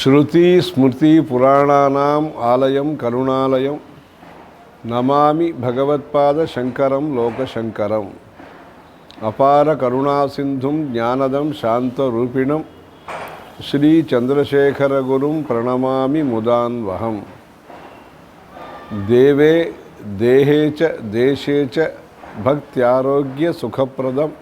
ஸ்ருதி ஸ்மிருதி புராணானாம் ஆலயம் கருணாலயம் நமாமி பகவத்பாத சங்கரம் லோகசங்கரம். அபார கருணா சிந்தும் ஞானதம் சாந்த ரூபிணம் ஸ்ரீ சந்திரசேகரகுரும் பிரணமாமி முதான்வகம். தேவே தேகேச்ச தேசேச்ச பக்தியாரோக்கிய சுகப்பிரதம்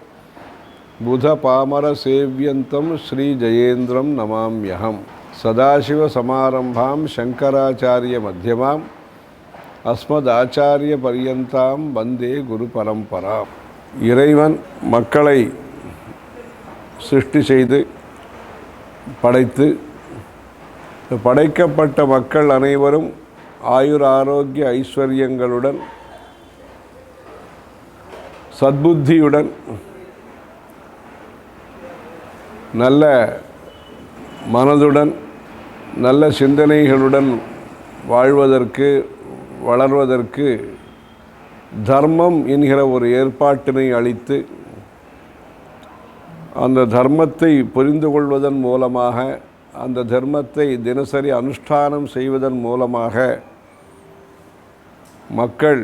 புத பாமர சேவியந்தம் ஸ்ரீ ஜெயேந்திரம் நமாம்யகம். சதாசிவ சமாரம்பாம் சங்கராச்சாரிய மத்தியமாம் அஸ்மதாச்சாரிய பரியந்தாம் வந்தே குரு பரம்பராம். இறைவன் மக்களை சிருஷ்டி செய்து படைத்து படைக்கப்பட்ட மக்கள் அனைவரும் ஆயுர் ஆரோக்கிய ஐஸ்வர்யங்களுடன் சத்புத்தியுடன் நல்ல மனதுடன் நல்ல சிந்தனைகளுடன் வாழ்வதற்கு வளர்வதற்கு தர்மம் என்கிற ஒரு ஏற்பாட்டினை அளித்து அந்த தர்மத்தை புரிந்து கொள்வதன் மூலமாக அந்த தர்மத்தை தினசரி அனுஷ்டானம் செய்வதன் மூலமாக மக்கள்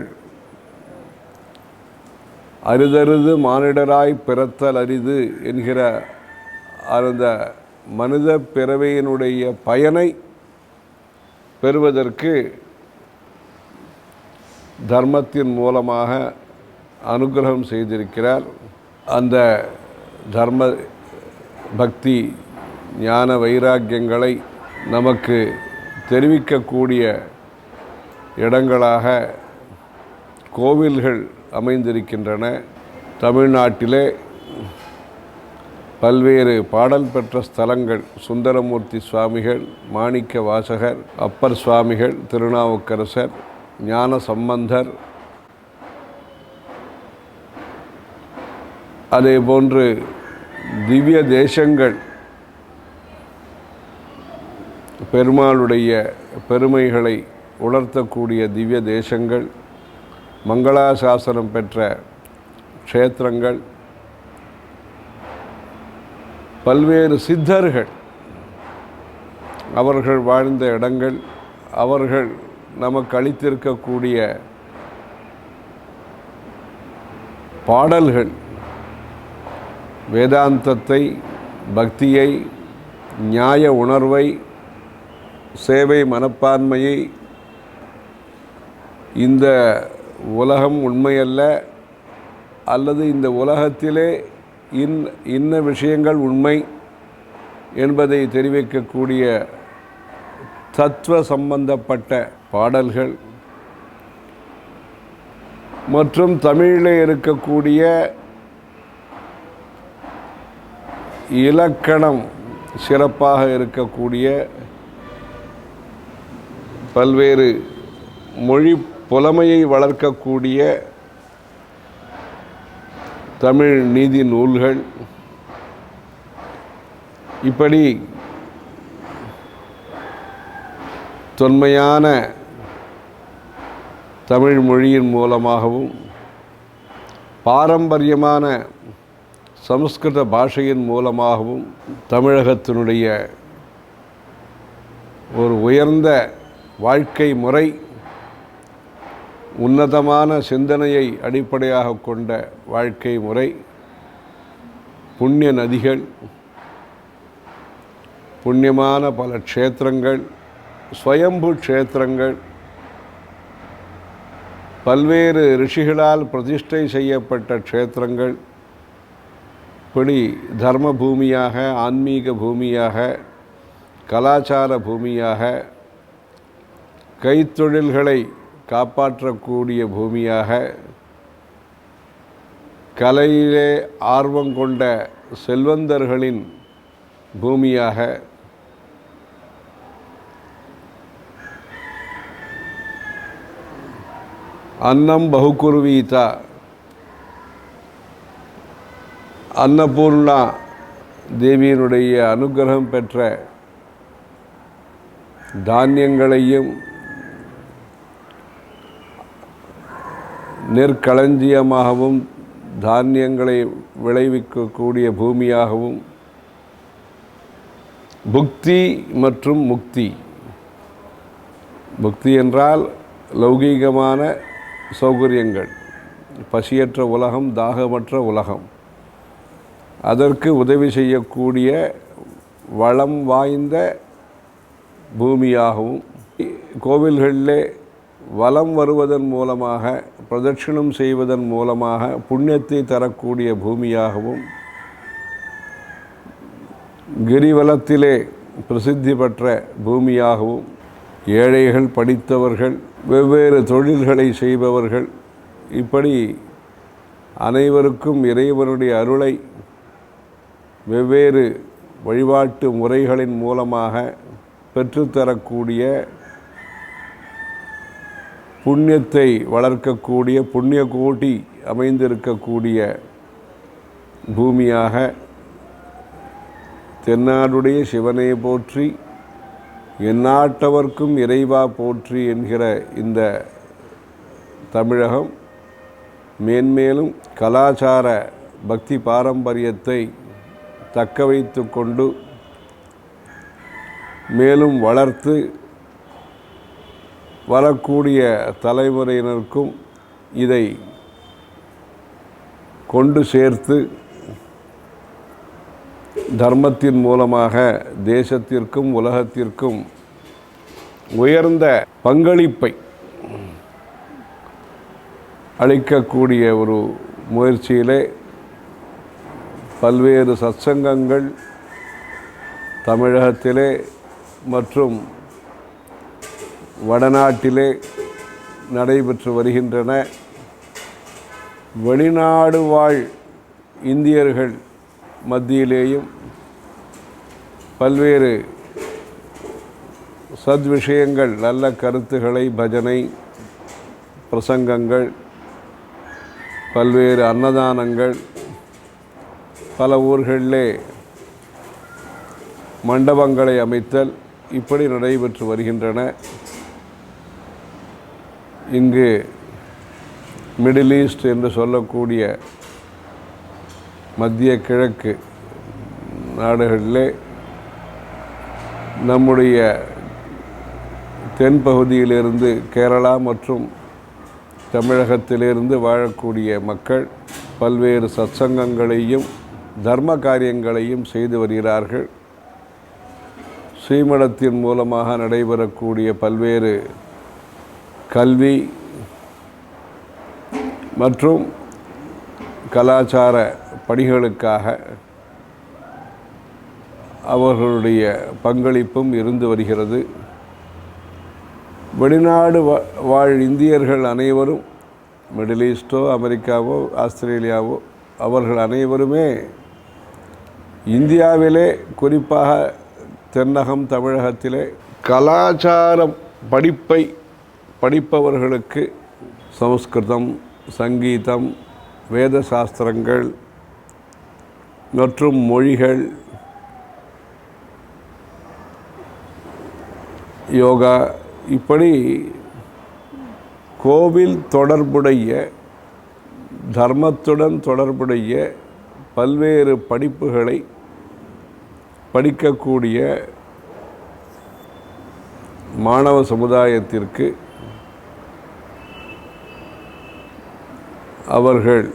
அரிதருது மானிடராய் பிறத்தல் அரிது என்கிற அந்த மனித பிறவையினுடைய பயனை பெறுவதற்கு தர்மத்தின் மூலமாக அனுகிரகம் செய்திருக்கிறார். அந்த தர்ம பக்தி ஞான வைராக்கியங்களை நமக்கு தெரிவிக்கக்கூடிய இடங்களாக கோவில்கள் அமைந்திருக்கின்றன. தமிழ்நாட்டிலே பல்வேறு பாடல் பெற்ற ஸ்தலங்கள் சுந்தரமூர்த்தி சுவாமிகள் மாணிக்க வாசகர் அப்பர் சுவாமிகள் திருநாவுக்கரசர் ஞான சம்பந்தர். அதே போன்று திவ்ய தேசங்கள் பெருமாளுடைய பெருமைகளை உணர்த்தக்கூடிய திவ்ய தேசங்கள் மங்களாசாசனம் பெற்ற க்ஷேத்திரங்கள் பல்வேறு சித்தர்கள் அவர்கள் வாழ்ந்த இடங்கள் அவர்கள் நமக்கு அளித்திருக்கக்கூடிய பாடல்கள் வேதாந்தத்தை பக்தியை நியாய உணர்வை சேவை மனப்பான்மையை இந்த உலகம் உண்மையல்ல அல்லது இந்த உலகத்திலே இன் இன்ன விஷயங்கள் உண்மை என்பதை தெரிவிக்கக்கூடிய தத்துவ சம்பந்தப்பட்ட பாடல்கள் மற்றும் தமிழில் இருக்கக்கூடிய இலக்கணம் சிறப்பாக இருக்கக்கூடிய பல்வேறு மொழி புலமையை வளர்க்கக்கூடிய தமிழ் நீதி நூல்கள். இப்படி தொன்மையான தமிழ் மொழியின் மூலமாகவும் பாரம்பரியமான சமஸ்கிருத பாஷையின் மூலமாகவும் தமிழகத்தினுடைய ஒரு உயர்ந்த வாழ்க்கை முறை உன்னதமான சிந்தனையை அடிப்படையாக கொண்ட வாழ்க்கை முறை புண்ணிய நதிகள் புண்ணியமான பல க்ஷேத்திரங்கள் ஸ்வயம்பு க்ஷேத்திரங்கள் பல்வேறு ரிஷிகளால் பிரதிஷ்டை செய்யப்பட்ட க்ஷேத்திரங்கள் இப்படி தர்ம பூமியாக ஆன்மீக பூமியாக கலாச்சார பூமியாக கைத்தொழில்களை காப்பாற்றக்கூடிய பூமியாக கலையிலே ஆர்வம் கொண்ட செல்வந்தர்களின் பூமியாக அன்னம் பகுக்குருவீதா அன்னபூர்ணா தேவியினுடைய அனுகிரகம் பெற்ற தானியங்களையும் நெற்களஞ்சியமாகவும் தானியங்களை விளைவிக்கக்கூடிய பூமியாகவும் புக்தி மற்றும் முக்தி. புக்தி என்றால் லௌகீகமான சௌகரியங்கள். பசியற்ற உலகம் தாகமற்ற உலகம். அதற்கு உதவி செய்யக்கூடிய வளம் வாய்ந்த பூமியாகவும் கோவில்களிலே வலம் வருவதன் மூலமாக பிரதட்சிணம் செய்வதன் மூலமாக புண்ணியத்தை தரக்கூடிய பூமியாகவும் கிரிவலத்திலே பிரசித்தி பெற்ற பூமியாகவும் ஏழைகள் படித்தவர்கள் வெவ்வேறு தொழில்களை செய்பவர்கள் இப்படி அனைவருக்கும் இறைவனுடைய அருளை வெவ்வேறு வழிபாட்டு முறைகளின் மூலமாக பெற்றுத்தரக்கூடிய புண்ணியத்தை வளர்க்கக்கூடிய புண்ணிய கோட்டி அமைந்திருக்கக்கூடிய பூமியாக தென்னாடுடைய சிவனை போற்றி எந்நாட்டவர்க்கும் இறைவா போற்றி என்கிற இந்த தமிழகம் மேன்மேலும் கலாச்சார பக்தி பாரம்பரியத்தை தக்க வைத்து கொண்டு மேலும் வளர்த்து வரக்கூடிய தலைமுறையினருக்கும் இதை கொண்டு சேர்த்து தர்மத்தின் மூலமாக தேசத்திற்கும் உலகத்திற்கும் உயர்ந்த பங்களிப்பை அளிக்கக்கூடிய ஒரு முயற்சியிலே பல்வேறு சத்சங்கங்கள் தமிழகத்திலே மற்றும் வடநாட்டிலே நடைபெற்று வருகின்றன. வெளிநாடு வாழ் இந்தியர்கள் மத்தியிலேயும் பல்வேறு சத்விஷயங்கள் நல்ல கருத்துக்களை பஜனை பிரசங்கங்கள் பல்வேறு அன்னதானங்கள் பல ஊர்களிலே மண்டபங்களை அமைத்தல் இப்படி நடைபெற்று வருகின்றன. இங்கு மிடில் ஈஸ்ட் என்று சொல்லக்கூடிய மத்திய கிழக்கு நாடுகளிலே நம்முடைய தென்பகுதியிலிருந்து கேரளா மற்றும் தமிழகத்திலிருந்து வாழக்கூடிய மக்கள் பல்வேறு சத்சங்கங்களையும் தர்ம காரியங்களையும் செய்து வருகிறார்கள். ஸ்ரீமடத்தின் மூலமாக நடைபெறக்கூடிய பல்வேறு கல்வி மற்றும் கலாச்சார பணிகளுக்காக அவர்களுடைய பங்களிப்பும் இருந்து வருகிறது. வெளிநாடு வா- வாழ் இந்தியர்கள் அனைவரும் மிடில் ஈஸ்டோ அமெரிக்காவோ ஆஸ்திரேலியாவோ அவர்கள் அனைவருமே இந்தியாவிலே குறிப்பாக தென்னகம் தமிழகத்திலே கலாச்சாரம் படிப்பை படிப்பவர்களுக்கு சமஸ்கிருதம் சங்கீதம் வேத சாஸ்திரங்கள் மற்றும் மொழிகள் யோகா இப்படி கோவில் தொடர்புடைய தர்மத்துடன் தொடர்புடைய பல்வேறு படிப்புகளை படிக்கக்கூடிய மாணவ சமுதாயத்திற்கு அவர்கள்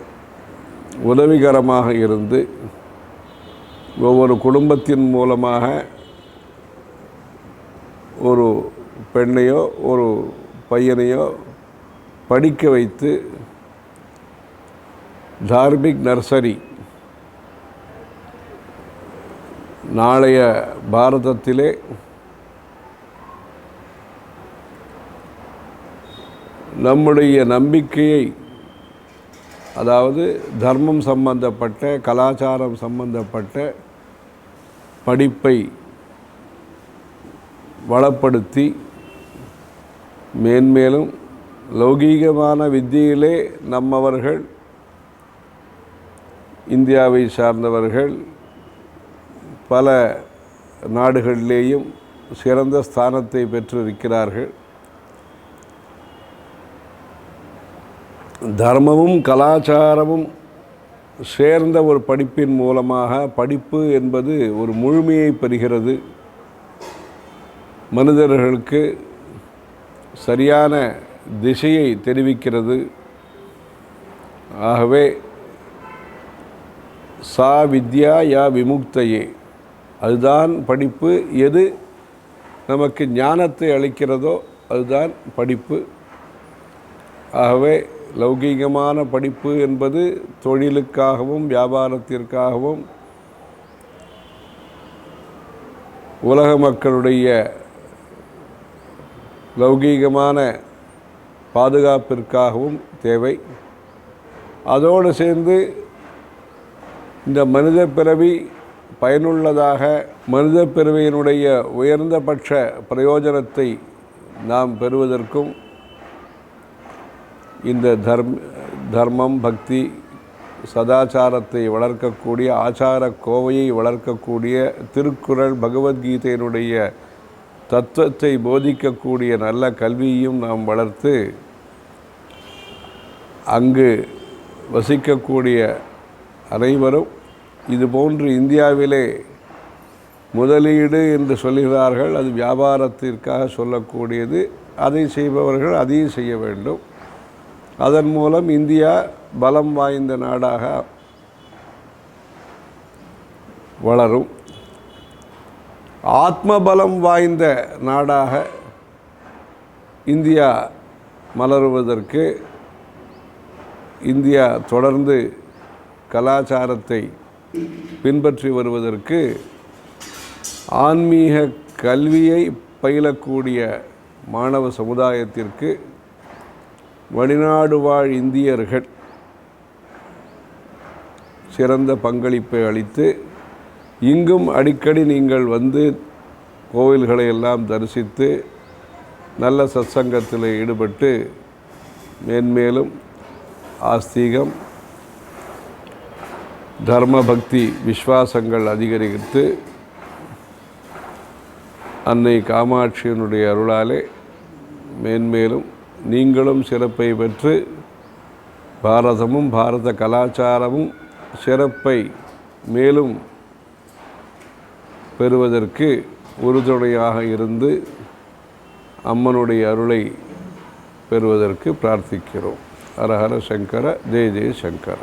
உதவிகரமாக இருந்து ஒவ்வொரு குடும்பத்தின் மூலமாக ஒரு பெண்ணையோ ஒரு பையனையோ படிக்க வைத்து தார்மிக் நர்சரி நாளைய பாரதத்திலே நம்முடைய நம்பிக்கையை அதாவது தர்மம் சம்பந்தப்பட்ட கலாச்சாரம் சம்பந்தப்பட்ட படிப்பை வளப்படுத்தி மேன்மேலும் லௌகீகமான வித்தியிலே நம்மவர்கள் இந்தியாவை சார்ந்தவர்கள் பல நாடுகளிலேயும் சிறந்த ஸ்தானத்தை பெற்றிருக்கிறார்கள். தர்மமும் கலாச்சாரமும் சேர்ந்த ஒரு படிப்பின் மூலமாக படிப்பு என்பது ஒரு முழுமையை பெறுகிறது. மனிதர்களுக்கு சரியான திசையை தெரிவிக்கிறது. ஆகவே சா வித்யா யா விமுக்தையே. அதுதான் படிப்பு. எது நமக்கு ஞானத்தை அளிக்கிறதோ அதுதான் படிப்பு. ஆகவே லௌகீகமான படிப்பு என்பது தொழிலுக்காகவும் வியாபாரத்திற்காகவும் உலக மக்களுடைய லௌகீகமான பாதுகாப்பிற்காகவும் தேவை. அதோடு சேர்ந்து இந்த மனித பிறவி பயனுள்ளதாக மனித பிறவியினுடைய உயர்ந்தபட்ச பிரயோஜனத்தை நாம் பெறுவதற்கும் இந்த தர்ம் தர்மம் பக்தி சதாச்சாரத்தை வளர்க்கக்கூடிய ஆச்சார கோவையை வளர்க்கக்கூடிய திருக்குறள் பகவத்கீதையினுடைய தத்துவத்தை போதிக்கக்கூடிய நல்ல கல்வியையும் நாம் வளர்த்து அங்கு வசிக்கக்கூடிய அனைவரும் இதுபோன்று இந்தியாவிலே முதலீடு என்று சொல்கிறார்கள். அது வியாபாரத்திற்காக சொல்லக்கூடியது. அதை செய்பவர்கள் அதையும் செய்ய வேண்டும். அதன் மூலம் இந்தியா பலம் வாய்ந்த நாடாக வளரும். ஆத்ம பலம் வாய்ந்த நாடாக இந்தியா மலருவதற்கு இந்தியா தொடர்ந்து கலாச்சாரத்தை பின்பற்றி வருவதற்கு ஆன்மீக கல்வியை பயிலக்கூடிய மாணவ சமுதாயத்திற்கு வெளிநாடு வாழ் இந்தியர்கள் சிறந்த பங்களிப்பை அளித்து இங்கும் அடிக்கடி நீங்கள் வந்து கோவில்களை எல்லாம் தரிசித்து நல்ல சத்சங்கத்தில் ஈடுபட்டு மேன்மேலும் ஆஸ்தீகம் தர்ம பக்தி விஸ்வாசங்கள் அதிகரித்து அன்னை காமாட்சியினுடைய அருளாலே மேன்மேலும் நீங்களும் சிறப்பை பெற்று பாரதமும் பாரத கலாச்சாரமும் சிறப்பை மேலும் பெறுவதற்கு உறுதுணையாக இருந்து அம்மனுடைய அருளை பெறுவதற்கு பிரார்த்திக்கிறோம். ஹரஹர சங்கர ஜெய ஜெய சங்கர.